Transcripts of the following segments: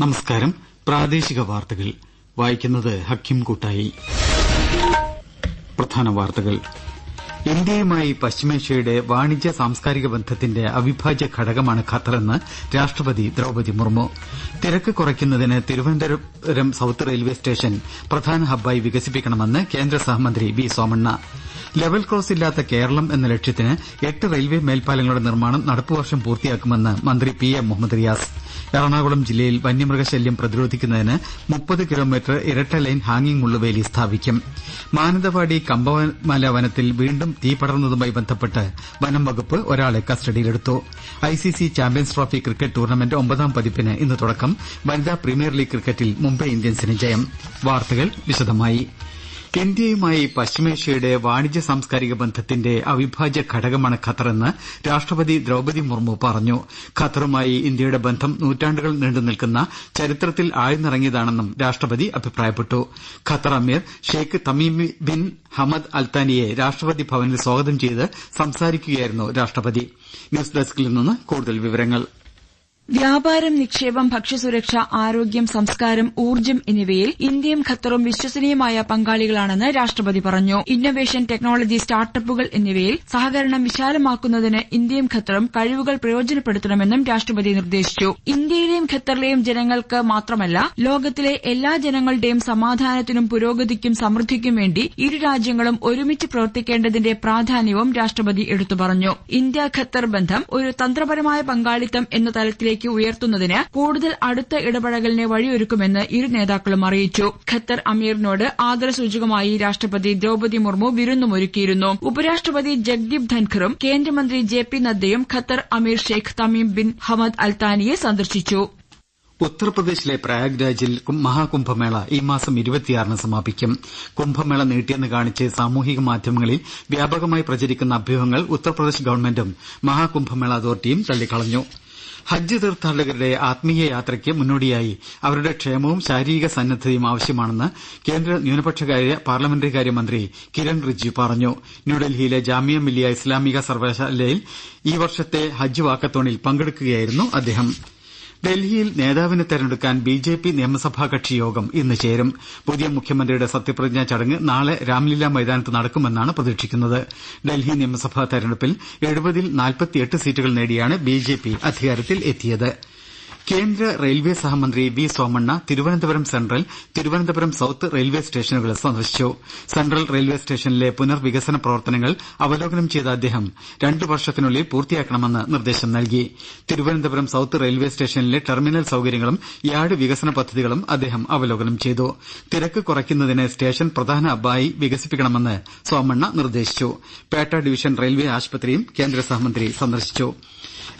നമസ്കാരം. പ്രാദേശിക വാർത്തകൾ. വായിക്കുന്നത് ഹക്കിം കൂട്ടായി. പ്രധാന വാർത്തകൾ. ഇന്ത്യയുമായി പശ്ചിമേഷ്യയുടെ വാണിജ്യ സാംസ്കാരിക ബന്ധത്തിന്റെ അവിഭാജ്യ ഘടകമാണ് ഖത്തറെന്ന് രാഷ്ട്രപതി ദ്രൌപതി മുർമു. തിരക്ക് കുറയ്ക്കുന്നതിന് തിരുവനന്തപുരം സൌത്ത് റെയിൽവേ സ്റ്റേഷൻ പ്രധാന ഹബ്ബായി വികസിപ്പിക്കണമെന്ന് കേന്ദ്ര സഹമന്ത്രി വി സോമണ്ണ. ലെവൽ ക്രോസ് ഇല്ലാത്ത കേരളം എന്ന ലക്ഷ്യത്തിന് എട്ട് റെയിൽവേ മേൽപ്പാലങ്ങളുടെ നിർമ്മാണം നടപ്പുവർഷം പൂർത്തിയാക്കുമെന്ന് മന്ത്രി പി എം മുഹമ്മദ് റിയാസ്. എറണാകുളം ജില്ലയിൽ വന്യമൃഗശല്യം പ്രതിരോധിക്കുന്നതിന് മുപ്പത് കിലോമീറ്റർ ഇരട്ട ലൈൻ ഹാങ്ങിംഗ് മുള്ളുവേലി സ്ഥാപിക്കും. മാനന്തവാടി കമ്പമല വനത്തിൽ വീണ്ടും തീ പടർന്നതുമായി ബന്ധപ്പെട്ട് വനം വകുപ്പ് ഒരാളെ കസ്റ്റഡിയിലെടുത്തു. ICC champions trophy cricket tournament ഒമ്പതാം പതിപ്പിന് ഇന്ന് തുടക്കം. വനിതാ പ്രീമിയർ ലീഗ് ക്രിക്കറ്റിൽ മുംബൈ ഇന്ത്യൻസിന് ജയം. വാർത്തകൾ വിശദമായി. ഇന്ത്യയുമായി പശ്ചിമേഷ്യയുടെ വാണിജ്യ സാംസ്കാരിക ബന്ധത്തിന്റെ അവിഭാജ്യ ഘടകമാണ് ഖത്തറെന്ന് രാഷ്ട്രപതി ദ്രൌപതി മുർമു പറഞ്ഞു. ഖത്തറുമായി ഇന്ത്യയുടെ ബന്ധം നൂറ്റാണ്ടുകൾ നീണ്ടുനിൽക്കുന്ന ചരിത്രത്തിൽ ആഴ്ന്നിറങ്ങിയതാണെന്നും രാഷ്ട്രപതി അഭിപ്രായപ്പെട്ടു. ഖത്തർ അമീർ ഷെയ്ഖ് തമീം ബിൻ ഹമദ് അൽത്താനിയെ രാഷ്ട്രപതി ഭവനിൽ സ്വാഗതം ചെയ്ത് സംസാരിക്കുകയായിരുന്നു രാഷ്ട്രപതി. ന്യൂസ് ഡെസ്കിൽ നിന്ന് കൂടുതൽ വിവരങ്ങൾ. വ്യാപാരം നിക്ഷേപം ഭക്ഷ്യസുരക്ഷ ആരോഗ്യം സംസ്കാരം ഊർജം എന്നിവയിൽ ഇന്ത്യയും ഖത്തറും വിശ്വസനീയമായ പങ്കാളികളാണെന്ന് രാഷ്ട്രപതി പറഞ്ഞു. ഇന്നൊവേഷൻ ടെക്നോളജി സ്റ്റാർട്ടപ്പുകൾ എന്നിവയിൽ സഹകരണം വിശാലമാക്കുന്നതിന് ഇന്ത്യയും ഖത്തറും കഴിവുകൾ പ്രയോജനപ്പെടുത്തണമെന്നും രാഷ്ട്രപതി നിർദ്ദേശിച്ചു. ഇന്ത്യയിലെയും ഖത്തറിലെയും ജനങ്ങൾക്ക് മാത്രമല്ല ലോകത്തിലെ എല്ലാ ജനങ്ങളുടെയും സമാധാനത്തിനും പുരോഗതിക്കും സമൃദ്ധിക്കും വേണ്ടി ഇരു രാജ്യങ്ങളും ഒരുമിച്ച് പ്രവർത്തിക്കേണ്ടതിന്റെ പ്രാധാന്യവും രാഷ്ട്രപതി എടുത്തു പറഞ്ഞു. ഇന്ത്യ ഖത്തർ ബന്ധം ഒരു തന്ത്രപരമായ പങ്കാളിത്തം എന്ന തലത്തിലേക്ക് ലേക്ക് ഉയർത്തുന്നതിന് കൂടുതൽ അടുത്ത ഇടപഴകലിന് വഴിയൊരുക്കുമെന്ന് ഇരു നേതാക്കളും അറിയിച്ചു. ഖത്തർ അമീറിനോട് ആദരസൂചകമായി രാഷ്ട്രപതി ദ്രൌപതി മുർമു വിരുന്നുമൊരുക്കിയിരുന്നു. ഉപരാഷ്ട്രപതി ജഗ്ദീപ് ധൻഖറും കേന്ദ്രമന്ത്രി ജെ പി നദ്ദയും ഖത്തർ അമീർ ഷെയ്ഖ് തമീം ബിൻ ഹമദ് അൽത്താനിയെ സന്ദർശിച്ചു. ഉത്തർപ്രദേശിലെ പ്രയാഗ്രാജിൽ മഹാകുംഭമേള ഈ മാസം ഇരുപത്തിയാറിന് സമാപിക്കും. കുംഭമേള നീട്ടിയെന്ന് കാണിച്ച് സാമൂഹിക മാധ്യമങ്ങളിൽ വ്യാപകമായി പ്രചരിക്കുന്ന അഭ്യൂഹങ്ങൾ ഉത്തർപ്രദേശ് ഗവൺമെന്റും മഹാകുംഭമേള അതോറിറ്റിയും തള്ളിക്കളഞ്ഞു. ഹജ്ജ് തീർത്ഥാടകരുടെ ആത്മീയ യാത്രയ്ക്ക് മുന്നോടിയായി അവരുടെ ക്ഷേമവും ശാരീരിക സന്നദ്ധതയും ആവശ്യമാണെന്ന് കേന്ദ്ര ന്യൂനപക്ഷകാര്യ പാർലമെന്ററികാര്യ മന്ത്രി കിരൺ റിജ്ജു പറഞ്ഞു. ന്യൂഡൽഹിയിലെ ജാമിയ മില്ലിയ ഇസ്ലാമിക സർവകലാശാലയിൽ ഈ വർഷത്തെ ഹജ്ജ് വാക്കത്തോണിൽ പങ്കെടുക്കുകയായിരുന്നു അദ്ദേഹം. ഡൽഹിയിൽ നേതാവിനെ തെരഞ്ഞെടുക്കാൻ ബി ജെ പി നിയമസഭാ കക്ഷി യോഗം ഇന്ന് ചേരും. പുതിയ മുഖ്യമന്ത്രിയുടെ സത്യപ്രതിജ്ഞാ ചടങ്ങ് നാളെ രാംലീല മൈതാനത്ത് നടക്കുമെന്നാണ് പ്രതീക്ഷിക്കുന്നത്. ഡൽഹി നിയമസഭാ തെരഞ്ഞെടുപ്പിൽ എഴുപതിൽ നാൽപ്പത്തിയെട്ട് സീറ്റുകൾ നേടിയാണ് ബി ജെ പി അധികാരത്തിൽ എത്തിയത്. കേന്ദ്ര റെയിൽവേ സഹമന്ത്രി V Somanna Thiruvananthapuram central Thiruvananthapuram south railway സ്റ്റേഷനുകൾ സന്ദർശിച്ചു. സെൻട്രൽ റെയിൽവേ സ്റ്റേഷനിലെ പുനർവികസന പ്രവർത്തനങ്ങൾ അവലോകനം ചെയ്ത അദ്ദേഹം രണ്ടു വർഷത്തിനുള്ളിൽ പൂർത്തിയാക്കണമെന്ന് നിർദ്ദേശം നൽകി. തിരുവനന്തപുരം സൌത്ത് റെയിൽവേ സ്റ്റേഷനിലെ ടെർമിനൽ സൌകര്യങ്ങളും യാർഡ് വികസന പദ്ധതികളും അദ്ദേഹം അവലോകനം ചെയ്തു. തിരക്ക് കുറയ്ക്കുന്നതിന് സ്റ്റേഷൻ പ്രധാന ഹബ്ബായി വികസിപ്പിക്കണമെന്ന് സോമണ്ണ നിർദ്ദേശിച്ചു. പേട്ട ഡിവിഷൻ റെയിൽവേ ആശുപത്രിയും കേന്ദ്ര സഹമന്ത്രി സന്ദർശിച്ചു.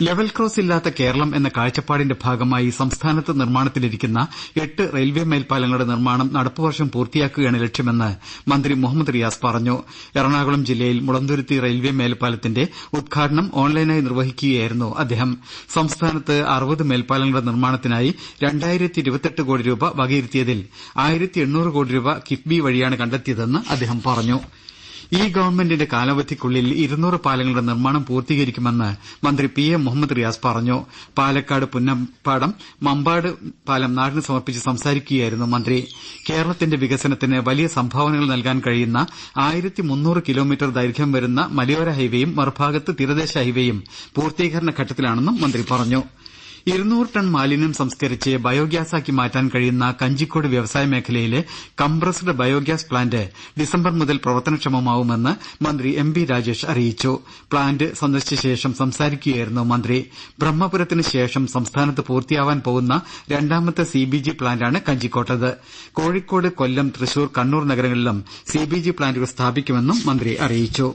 ലെവൽ ക്രോസ് ഇല്ലാത്ത കേരളം എന്ന കാഴ്ചപ്പാടിന്റെ ഭാഗമായി സംസ്ഥാനത്ത് നിർമ്മാണത്തിലിരിക്കുന്ന എട്ട് റെയിൽവേ മേൽപ്പാലങ്ങളുടെ നിർമ്മാണം നടപ്പുവർഷം പൂർത്തിയാക്കുകയാണ് ലക്ഷ്യമെന്ന് മന്ത്രി മുഹമ്മദ് റിയാസ് പറഞ്ഞു. എറണാകുളം ജില്ലയിൽ മുളന്തുരുത്തി റെയിൽവേ മേൽപ്പാലത്തിന്റെ ഉദ്ഘാടനം ഓൺലൈനായി നിർവഹിക്കുകയായിരുന്നു അദ്ദേഹം. സംസ്ഥാനത്ത് അറുപത് മേൽപ്പാലങ്ങളുടെ നിർമ്മാണത്തിനായി കോടി രൂപ വകയിരുത്തിയതിൽ കോടി രൂപ കിഫ്ബി വഴിയാണ് കണ്ടെത്തിയതെന്ന് അദ്ദേഹം പറഞ്ഞു. ഈ ഗവൺമെന്റിന്റെ കാലാവധിക്കുള്ളിൽ ഇരുന്നൂറ് പാലങ്ങളുടെ നിർമ്മാണം പൂർത്തീകരിക്കുമെന്ന് മന്ത്രി പി എ മുഹമ്മദ് റിയാസ് പറഞ്ഞു. പാലക്കാട് പുന്നപ്പാടം മമ്പാട് പാലം നാടിന് സമർപ്പിച്ച് സംസാരിക്കുകയായിരുന്നു മന്ത്രി. കേരളത്തിന്റെ വികസനത്തിന് വലിയ സംഭാവനകൾ നൽകാൻ കഴിയുന്ന ആയിരത്തി മുന്നൂറ് കിലോമീറ്റർ ദൈർഘ്യം വരുന്ന മലയോര ഹൈവേയും മറുഭാഗത്ത് തീരദേശ ഹൈവേയും പൂർത്തീകരണ ഘട്ടത്തിലാണെന്നും മന്ത്രി പറഞ്ഞു. ഇരുന്നൂറ് ടൺ മാലിന്യം സംസ്കരിച്ച് ബയോഗ്യാസാക്കി മാറ്റാൻ കഴിയുന്ന കഞ്ചിക്കോട് വ്യവസായ മേഖലയിലെ കംപ്രസ്ഡ് ബയോഗ്യാസ് പ്ലാന്റ് ഡിസംബർ മുതൽ പ്രവർത്തനക്ഷമമാവുമെന്ന് മന്ത്രി എം ബി രാജേഷ് അറിയിച്ചു. പ്ലാന്റ് സന്ദർശിച്ച ശേഷം സംസാരിക്കുകയായിരുന്നു മന്ത്രി. ബ്രഹ്മപുരത്തിന് ശേഷം സംസ്ഥാനത്ത് പൂർത്തിയാവാൻ പോകുന്ന രണ്ടാമത്തെ സി ബി ജി പ്ലാന്റാണ് കഞ്ചിക്കോട്ടത്. കോഴിക്കോട് കൊല്ലം തൃശൂർ കണ്ണൂർ നഗരങ്ങളിലും സി ബി ജി പ്ലാന്റുകൾ സ്ഥാപിക്കുമെന്നും മന്ത്രി അറിയിച്ചു.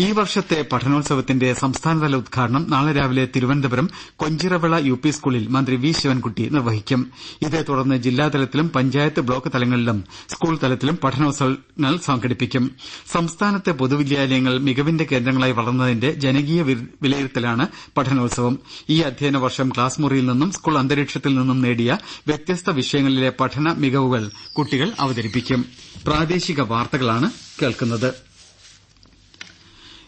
ഈ വർഷത്തെ പഠനോത്സവത്തിന്റെ സംസ്ഥാനതല ഉദ്ഘാടനം നാളെ രാവിലെ തിരുവനന്തപുരം കൊഞ്ചിറവിള യു പി സ്കൂളിൽ മന്ത്രി വി ശിവൻകുട്ടി നിർവഹിക്കും. ഇതേ തുടർന്ന് ജില്ലാതലത്തിലും പഞ്ചായത്ത് ബ്ലോക്ക് തലങ്ങളിലും സ്കൂൾ തലത്തിലും പഠനോത്സവങ്ങൾ സംഘടിപ്പിക്കും. സംസ്ഥാനത്തെ പൊതുവിദ്യാലയങ്ങൾ മികവിന്റെ കേന്ദ്രങ്ങളായി വളർന്നതിന്റെ ജനകീയ വിലയിരുത്തലാണ് പഠനോത്സവം. ഈ അധ്യയന വർഷം ക്ലാസ് മുറിയിൽ നിന്നും സ്കൂൾ അന്തരീക്ഷത്തിൽ നിന്നും നേടിയ വ്യത്യസ്ത വിഷയങ്ങളിലെ പഠന മികവുകൾ കുട്ടികൾ അവതരിപ്പിക്കും.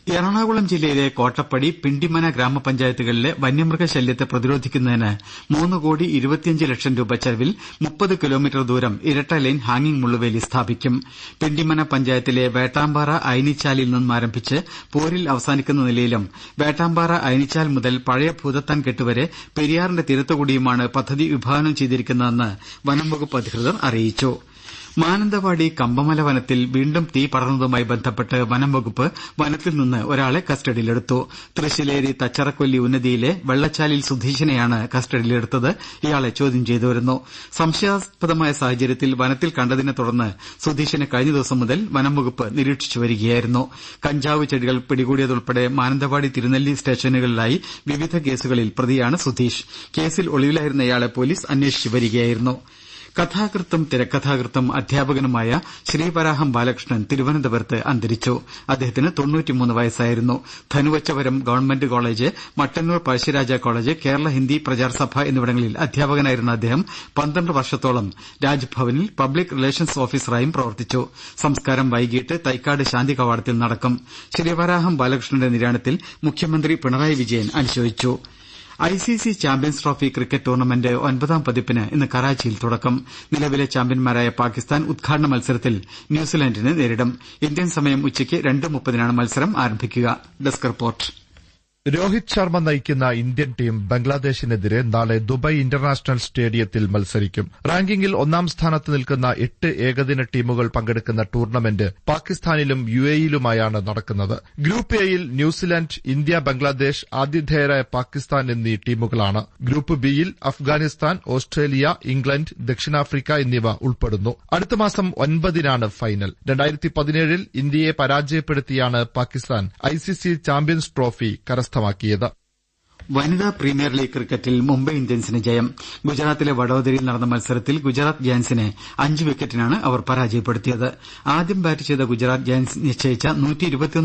എറണാകുളം ജില്ലയിലെ കോട്ടപ്പടി പിണ്ടിമന ഗ്രാമപഞ്ചായത്തുകളിലെ വന്യമൃഗ ശല്യത്തെ പ്രതിരോധിക്കുന്നതിന് മൂന്ന് കോടി ഇരുപത്തിയഞ്ച് ലക്ഷം രൂപ ചെലവിൽ മുപ്പത് കിലോമീറ്റർ ദൂരം ഇരട്ട ലൈൻ ഹാങ്ങിംഗ് മുള്ളുവേലി സ്ഥാപിക്കും. പിണ്ടിമന പഞ്ചായത്തിലെ വേട്ടാമ്പാറ അയനിച്ചാലിൽ നിന്നും ആരംഭിച്ച് പോരിൽ അവസാനിക്കുന്ന നിലയിലും വേട്ടാമ്പാറ അയനിച്ചാൽ മുതൽ പഴയ ഭൂതത്താൻ കെട്ടുവരെ പെരിയാറിന്റെ തീരത്തുകൂടിയുമാണ് പദ്ധതി വിഭാവനം ചെയ്തിരിക്കുന്നതെന്ന് വനംവകുപ്പ് അധികൃതർ അറിയിച്ചു. മാനന്തവാടി കമ്പമല വനത്തിൽ വീണ്ടും തീ പടർന്നതുമായി ബന്ധപ്പെട്ട് വനംവകുപ്പ് വനത്തിൽ നിന്ന് ഒരാളെ കസ്റ്റഡിയിലെടുത്തു. തൃശ്ശിലേരി തച്ചറക്കൊല്ലി ഉന്നതിയിലെ വെള്ളച്ചാലിൽ സുധീഷിനെയാണ് കസ്റ്റഡിയിലെടുത്തത്. ഇയാളെ ചോദ്യം ചെയ്തുവരുന്നു സംശയാസ്പദമായ സാഹചര്യത്തിൽ വനത്തിൽ കണ്ടതിനെ തുടർന്ന് സുധീഷിനെ കഴിഞ്ഞ ദിവസം മുതൽ വനംവകുപ്പ് നിരീക്ഷിച്ചു വരികയായിരുന്നു. കഞ്ചാവ് ചെടികൾ പിടികൂടിയതുൾപ്പെടെ മാനന്തവാടി തിരുനെല്ലി സ്റ്റേഷനുകളിലായി വിവിധ കേസുകളിൽ പ്രതിയാണ് സുധീഷ്. കേസിൽ ഒളിവിലായിരുന്ന ഇയാളെ പോലീസ് അന്വേഷിച്ചു വരികയായിരുന്നു. കഥാകൃത്തും തിരക്കഥാകൃത്തും അധ്യാപകനുമായ ശ്രീവരാഹം ബാലകൃഷ്ണൻ തിരുവനന്തപുരത്ത് അന്തരിച്ചു. അദ്ദേഹത്തിന് വയസ്സായിരുന്നു. Dhanuvachapuram government college Mattannur Pazhassiraja college Kerala Hindi Prachar Sabha എന്നിവിടങ്ങളിൽ അധ്യാപകനായിരുന്ന അദ്ദേഹം പന്ത്രണ്ട് വർഷത്തോളം രാജ്ഭവനിൽ പബ്ലിക് റിലേഷൻസ് ഓഫീസറായും പ്രവർത്തിച്ചു. സംസ്കാരം വൈകിട്ട് തൈക്കാട് ശാന്തി കവാടത്തിൽ നടക്കും. ശ്രീവരാഹം ബാലകൃഷ്ണന്റെ നിര്യാണത്തിൽ മുഖ്യമന്ത്രി പിണറായി വിജയൻ അനുശോചിച്ചു. ICC champions trophy cricket tournament ഒൻപതാം പതിപ്പിന് ഇന്ന് കറാച്ചിയിൽ തുടക്കം. നിലവിലെ ചാമ്പ്യൻമാരായ പാകിസ്ഥാൻ ഉദ്ഘാടന മത്സരത്തിൽ ന്യൂസിലാന്റിനെ നേരിടും. ഇന്ത്യൻ സമയം ഉച്ചയ്ക്ക് രണ്ട് മുപ്പതിനാണ് മത്സരം ആരംഭിക്കുക. രോഹിത് ശർമ്മ നയിക്കുന്ന ഇന്ത്യൻ ടീം ബംഗ്ലാദേശിനെതിരെ നാളെ ദുബായ് ഇന്റർനാഷണൽ സ്റ്റേഡിയത്തിൽ മത്സരിക്കും. റാങ്കിംഗിൽ ഒന്നാം സ്ഥാനത്ത് നിൽക്കുന്ന എട്ട് ഏകദിന ടീമുകൾ പങ്കെടുക്കുന്ന ടൂർണമെന്റ് പാകിസ്ഥാനിലും യു എയിലുമായാണ് നടക്കുന്നത്. ഗ്രൂപ്പ് എയിൽ ന്യൂസിലാന്റ് ഇന്ത്യ ബംഗ്ലാദേശ് ആതിഥേയരായ പാകിസ്ഥാൻ എന്നീ ടീമുകളാണ്. ഗ്രൂപ്പ് ബിയിൽ അഫ്ഗാനിസ്ഥാൻ ഓസ്ട്രേലിയ ഇംഗ്ലണ്ട് ദക്ഷിണാഫ്രിക്ക എന്നിവ ഉൾപ്പെടുന്നു. അടുത്ത മാസം ഒൻപതിനാണ് ഫൈനൽ. രണ്ടായിരത്തി പതിനേഴിൽ ഇന്ത്യയെ പരാജയപ്പെടുത്തിയാണ് പാകിസ്ഥാൻ. ഐസിസി ചാമ്പ്യൻസ് ട്രോഫി കരസ്ഥമാക്കിയത് വനിതാ പ്രീമിയർ ലീഗ് ക്രിക്കറ്റിൽ മുംബൈ ഇന്ത്യൻസിന് ജയം. ഗുജറാത്തിലെ വഡോദരയിൽ നടന്ന മത്സരത്തിൽ ഗുജറാത്ത് ജയൻസിനെ അഞ്ച് വിക്കറ്റിനാണ് അവർ പരാജയപ്പെടുത്തിയത്. ആദ്യം ബാറ്റ് ചെയ്ത ഗുജറാത്ത് ജയൻസ് നിശ്ചയിച്ച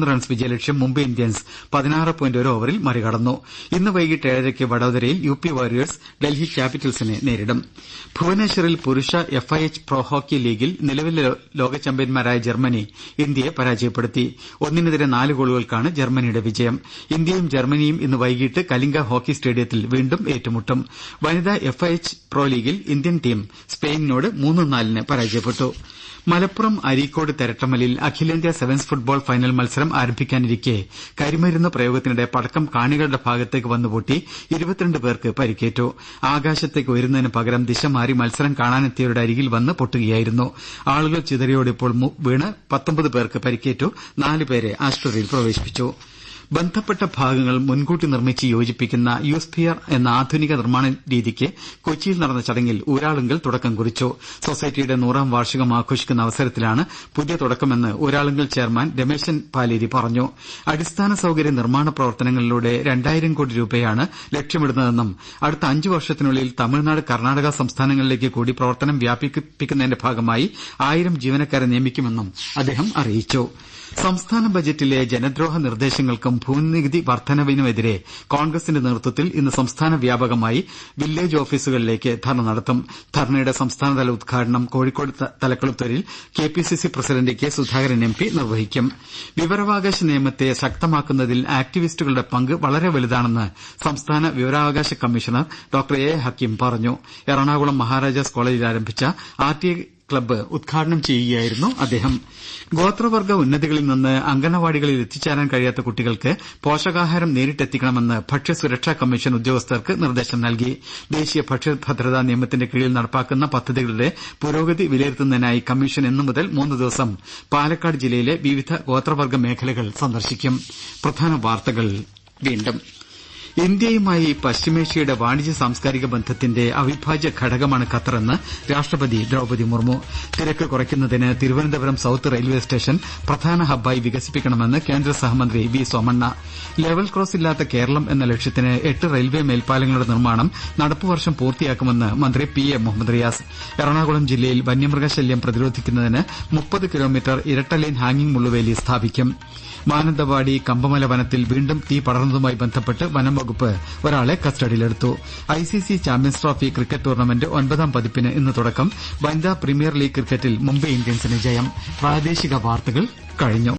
റൺസ് വിജയലക്ഷ്യം മുംബൈ ഇന്ത്യൻസ് ഓവറിൽ മറികടന്നു. ഇന്ന് വൈകിട്ട് ഏഴരയ്ക്ക് വഡോദരയിൽ യു പി വാരിയേഴ്സ് ഡൽഹി ക്യാപിറ്റൽസിനെ നേരിടും. ഭുവനേശ്വറിൽ പുരുഷ F I H pro hockey ലീഗിൽ നിലവിലെ ലോക ചാമ്പ്യന്മാരായ ജർമ്മനി ഇന്ത്യയെ പരാജയപ്പെടുത്തി. ഒന്നിനെതിരെ നാല് ഗോളുകൾക്കാണ് ജർമ്മനിയുടെ വിജയം. ഇന്ത്യയും ജർമ്മനിയും ഇന്ന് വൈകിട്ട് കലിംഗ ഹോക്കി സ്റ്റേഡിയത്തിൽ വീണ്ടും ഏറ്റുമുട്ടും. വനിതാ എഫ് ഐ എച്ച് പ്രോ ലീഗിൽ ഇന്ത്യൻ ടീം സ്പെയിനിനോട് മൂന്ന് നാലിന് പരാജയപ്പെട്ടു. മലപ്പുറം അരീക്കോട് തെരട്ടമലിൽ അഖിലേന്ത്യാ സെവൻസ് ഫുട്ബോൾ ഫൈനൽ മത്സരം ആരംഭിക്കാനിരിക്കെ. കരിമരുന്ന് പ്രയോഗത്തിനിടെ പടക്കം കാണികളുടെ ഭാഗത്തേക്ക് വന്നുപൊട്ടി ഇരുപത്തിരണ്ട് പേർക്ക് പരിക്കേറ്റു. ആകാശത്തേക്ക് ഉയരുന്നതിന് പകരം ദിശ മാറി മത്സരം കാണാനെത്തിയവരുടെ അരികിൽ വന്ന് പൊട്ടുകയായിരുന്നു. ആളുകൾ ചിതറിയോടിയപ്പോൾ വീണ് പത്തൊമ്പത് പേർക്ക് പരിക്കേറ്റു. നാലുപേരെ ആശുപത്രിയിൽ പ്രവേശിപ്പിച്ചു. ബന്ധപ്പെട്ട ഭാഗങ്ങൾ മുൻകൂട്ടി നിർമ്മിച്ച് യോജിപ്പിക്കുന്ന യൂസ്ഫിയർ എന്ന ആധുനിക നിർമ്മാണ രീതിക്ക് കൊച്ചിയിൽ നടന്ന ചടങ്ങിൽ ഊരാളുങ്കൽ തുടക്കം കുറിച്ചു. സൊസൈറ്റിയുടെ നൂറാം വാർഷികം ആഘോഷിക്കുന്ന അവസരത്തിലാണ് പുതിയ തുടക്കമെന്ന് ഊരാളുങ്കൽ ചെയർമാൻ രമേശൻ പാലേരി പറഞ്ഞു. അടിസ്ഥാന സൌകര്യ നിർമ്മാണ പ്രവർത്തനങ്ങളിലൂടെ രണ്ടായിരം കോടി രൂപയാണ് ലക്ഷ്യമിടുന്നതെന്നും അടുത്ത അഞ്ചു വർഷത്തിനുള്ളിൽ തമിഴ്നാട് കർണാടക സംസ്ഥാനങ്ങളിലേക്ക് കൂടി പ്രവർത്തനം വ്യാപിപ്പിക്കുന്നതിന്റെ ഭാഗമായി ആയിരം ജീവനക്കാരെ നിയമിക്കുമെന്നും അദ്ദേഹം അറിയിച്ചു. സംസ്ഥാന ബജറ്റിലെ ജനദ്രോഹ നിർദ്ദേശങ്ങൾക്കും ഭൂനികുതി വർധനവിനുമെതിരെ കോൺഗ്രസിന്റെ നേതൃത്വത്തിൽ ഇന്ന് സംസ്ഥാന വ്യാപകമായി വില്ലേജ് ഓഫീസുകളിലേക്ക് ധർണ നടത്തും. ധർണയുടെ സംസ്ഥാനതല ഉദ്ഘാടനം Kozhikode തലക്കുളത്തൂരിൽ K P C C president K Sudhakaran M P നിർവഹിക്കും. വിവരാവകാശ നിയമത്തെ ശക്തമാക്കുന്നതിൽ ആക്ടിവിസ്റ്റുകളുടെ പങ്ക് വളരെ വലുതാണെന്ന് സംസ്ഥാന വിവരാവകാശ കമ്മീഷണർ ഡോക്ടർ എ. ഹക്കീം പറഞ്ഞു. എറണാകുളം മഹാരാജാസ് കോളേജിൽ ആരംഭിച്ച ആർ ക്ലബ്ബ് ഉദ്ഘാടനം ചെയ്യുകയായിരുന്നു അദ്ദേഹം. ഗോത്രവർഗ ഉന്നതികളിൽ നിന്ന് അംഗനവാടികളിൽ എത്തിച്ചേരാൻ കഴിയാത്ത കുട്ടികൾക്ക് പോഷകാഹാരം നേരിട്ടെത്തിക്കണമെന്ന് ഭക്ഷ്യസുരക്ഷാ കമ്മീഷൻ ഉദ്യോഗസ്ഥർക്ക് നിർദ്ദേശം നൽകി. ദേശീയ ഭക്ഷ്യഭദ്രതാ നിയമത്തിന്റെ കീഴിൽ നടപ്പാക്കുന്ന പദ്ധതികളുടെ പുരോഗതി വിലയിരുത്തുന്നതിനായി കമ്മീഷൻ ഇന്നു മുതൽ മൂന്ന് ദിവസം പാലക്കാട് ജില്ലയിലെ വിവിധ ഗോത്രവർഗ മേഖലകൾ സന്ദർശിക്കും. ഇന്ത്യയുമായി പശ്ചിമേഷ്യയുടെ വാണിജ്യ സാംസ്കാരിക ബന്ധത്തിന്റെ അവിഭാജ്യ ഘടകമാണ് ഖത്തറെന്ന് രാഷ്ട്രപതി ദ്രൌപതി മുർമു. തിരക്ക് കുറയ്ക്കുന്നതിന് തിരുവനന്തപുരം സൌത്ത് റെയിൽവേ സ്റ്റേഷൻ പ്രധാന ഹബ്ബായി വികസിപ്പിക്കണമെന്ന് കേന്ദ്ര സഹമന്ത്രി വി സോമണ്ണ. ലെവൽ ക്രോസ് ഇല്ലാത്ത കേരളം എന്ന ലക്ഷ്യത്തിന് എട്ട് റെയിൽവേ മേൽപ്പാലങ്ങളുടെ നിർമ്മാണം നടപ്പുവർഷം പൂർത്തിയാക്കുമെന്ന് മന്ത്രി പി എ മുഹമ്മദ് റിയാസ്. എറണാകുളം ജില്ലയിൽ വന്യമൃഗശല്യം പ്രതിരോധിക്കുന്നതിന് മുപ്പത് കിലോമീറ്റർ ഇരട്ട ലൈൻ ഹാങ്ങിംഗ് മുള്ളുവേലി സ്ഥാപിക്കും. മാനന്തവാടി കമ്പമല വനത്തിൽ വീണ്ടും തീ പടർന്നതുമായി ബന്ധപ്പെട്ട് വനം വകുപ്പ് ഒരാളെ കസ്റ്റഡിയിലെടുത്തു. ICC champions trophy cricket tournament ഒൻപതാം പതിപ്പിന് ഇന്ന് തുടക്കം. വനിതാ പ്രീമിയർ ലീഗ് ക്രിക്കറ്റിൽ മുംബൈ ഇന്ത്യൻസിന് ജയം. പ്രാദേശിക വാർത്തകൾ കഴിഞ്ഞു.